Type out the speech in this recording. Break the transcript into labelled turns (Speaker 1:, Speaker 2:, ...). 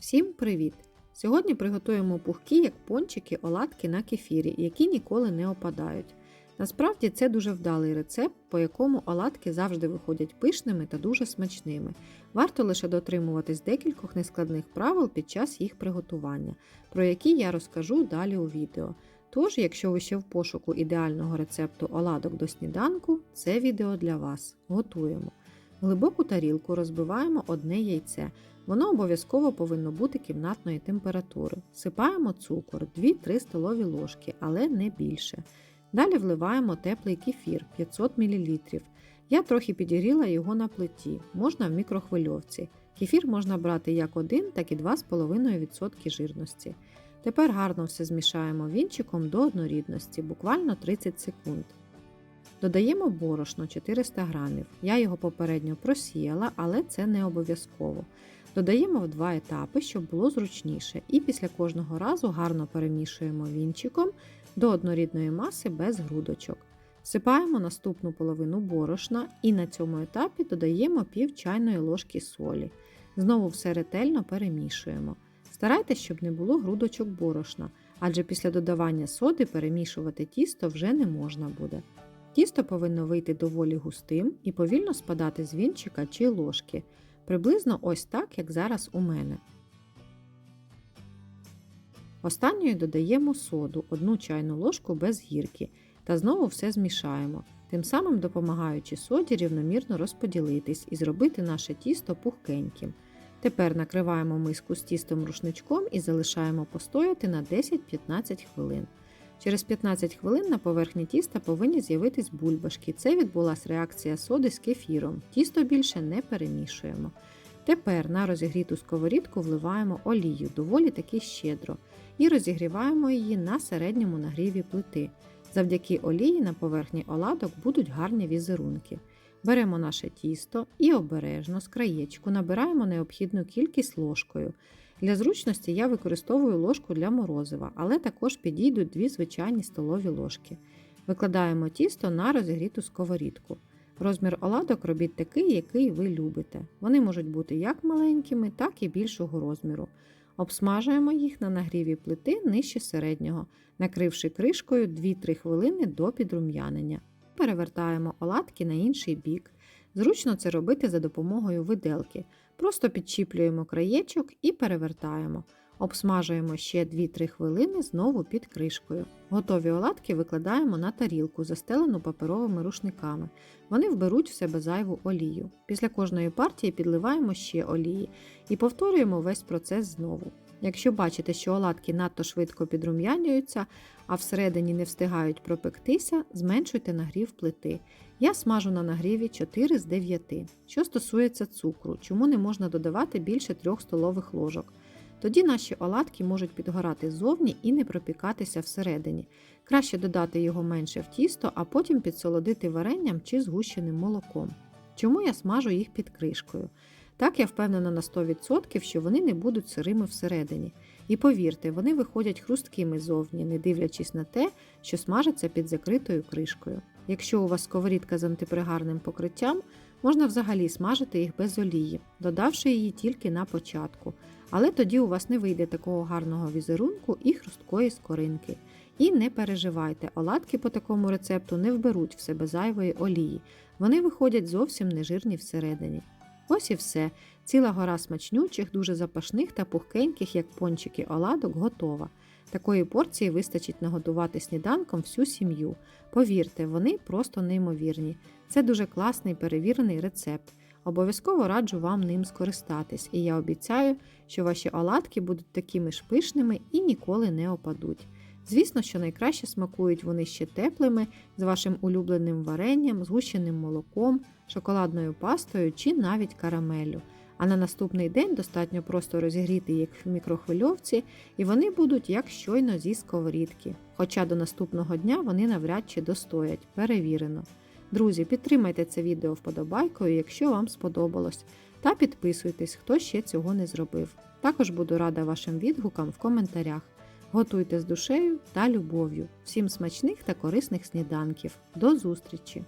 Speaker 1: Всім привіт! Сьогодні приготуємо пухкі, як пончики, оладки на кефірі, які ніколи не опадають. Насправді це дуже вдалий рецепт, по якому оладки завжди виходять пишними та дуже смачними. Варто лише дотримуватись декількох нескладних правил під час їх приготування, про які я розкажу далі у відео. Тож, якщо ви ще в пошуку ідеального рецепту оладок до сніданку, це відео для вас. Готуємо. Глибоку тарілку розбиваємо одне яйце. Воно обов'язково повинно бути кімнатної температури. Сипаємо цукор 2-3 столові ложки, але не більше. Далі вливаємо теплий кефір 500 мл. Я трохи підігріла його на плиті, можна в мікрохвильовці. Кефір можна брати як 1, так і 2,5% жирності. Тепер гарно все змішаємо вінчиком до однорідності, буквально 30 секунд. Додаємо борошно 400 г. Я його попередньо просіяла, але це не обов'язково. Додаємо в два етапи, щоб було зручніше, і після кожного разу гарно перемішуємо вінчиком до однорідної маси без грудочок. Всипаємо наступну половину борошна і на цьому етапі додаємо пів чайної ложки солі. Знову все ретельно перемішуємо. Старайтесь, щоб не було грудочок борошна, адже після додавання соди перемішувати тісто вже не можна буде. Тісто повинно вийти доволі густим і повільно спадати з вінчика чи ложки. Приблизно ось так, як зараз у мене. Останньою додаємо соду, одну чайну ложку без гірки, та знову все змішаємо, тим самим допомагаючи соді рівномірно розподілитись і зробити наше тісто пухкеньким. Тепер накриваємо миску з тістом рушничком і залишаємо постояти на 10-15 хвилин. Через 15 хвилин на поверхні тіста повинні з'явитись бульбашки. Це відбулася реакція соди з кефіром. Тісто більше не перемішуємо. Тепер на розігріту сковорідку вливаємо олію доволі таки щедро і розігріваємо її на середньому нагріві плити. Завдяки олії на поверхні оладок будуть гарні візерунки. Беремо наше тісто і обережно з краєчку набираємо необхідну кількість ложкою. Для зручності я використовую ложку для морозива, але також підійдуть дві звичайні столові ложки. Викладаємо тісто на розігріту сковорідку. Розмір оладок робіть такий, який ви любите. Вони можуть бути як маленькими, так і більшого розміру. Обсмажуємо їх на нагріві плити нижче середнього, накривши кришкою 2-3 хвилини до підрум'янення. Перевертаємо оладки на інший бік. Зручно це робити за допомогою виделки. Просто підчіплюємо краєчок і перевертаємо. Обсмажуємо ще 2-3 хвилини знову під кришкою. Готові оладки викладаємо на тарілку, застелену паперовими рушниками. Вони вберуть в себе зайву олію. Після кожної партії підливаємо ще олії і повторюємо весь процес знову. Якщо бачите, що оладки надто швидко підрум'янюються, а всередині не встигають пропектися, зменшуйте нагрів плити. Я смажу на нагріві 4 з 9. Що стосується цукру, чому не можна додавати більше 3 столових ложок. Тоді наші оладки можуть підгорати ззовні і не пропікатися всередині. Краще додати його менше в тісто, а потім підсолодити варенням чи згущеним молоком. Чому я смажу їх під кришкою? Так я впевнена на 100%, що вони не будуть сирими всередині. І повірте, вони виходять хрусткими зовні, не дивлячись на те, що смажаться під закритою кришкою. Якщо у вас сковорідка з антипригарним покриттям, можна взагалі смажити їх без олії, додавши її тільки на початку. Але тоді у вас не вийде такого гарного візерунку і хрусткої скоринки. І не переживайте, оладки по такому рецепту не вберуть в себе зайвої олії, вони виходять зовсім нежирні всередині. Ось і все. Ціла гора смачнючих, дуже запашних та пухкеньких, як пончики оладок, готова. Такої порції вистачить наготувати сніданком всю сім'ю. Повірте, вони просто неймовірні. Це дуже класний перевірений рецепт. Обов'язково раджу вам ним скористатись, і я обіцяю, що ваші оладки будуть такими ж пишними і ніколи не опадуть. Звісно, що найкраще смакують вони ще теплими, з вашим улюбленим варенням, згущеним молоком, шоколадною пастою чи навіть карамеллю. А на наступний день достатньо просто розігріти їх в мікрохвильовці, і вони будуть як щойно зі сковорідки. Хоча до наступного дня вони навряд чи достоять, перевірено. Друзі, підтримайте це відео вподобайкою, якщо вам сподобалось, та підписуйтесь, хто ще цього не зробив. Також буду рада вашим відгукам в коментарях. Готуйте з душею та любов'ю. Всім смачних та корисних сніданків. До зустрічі!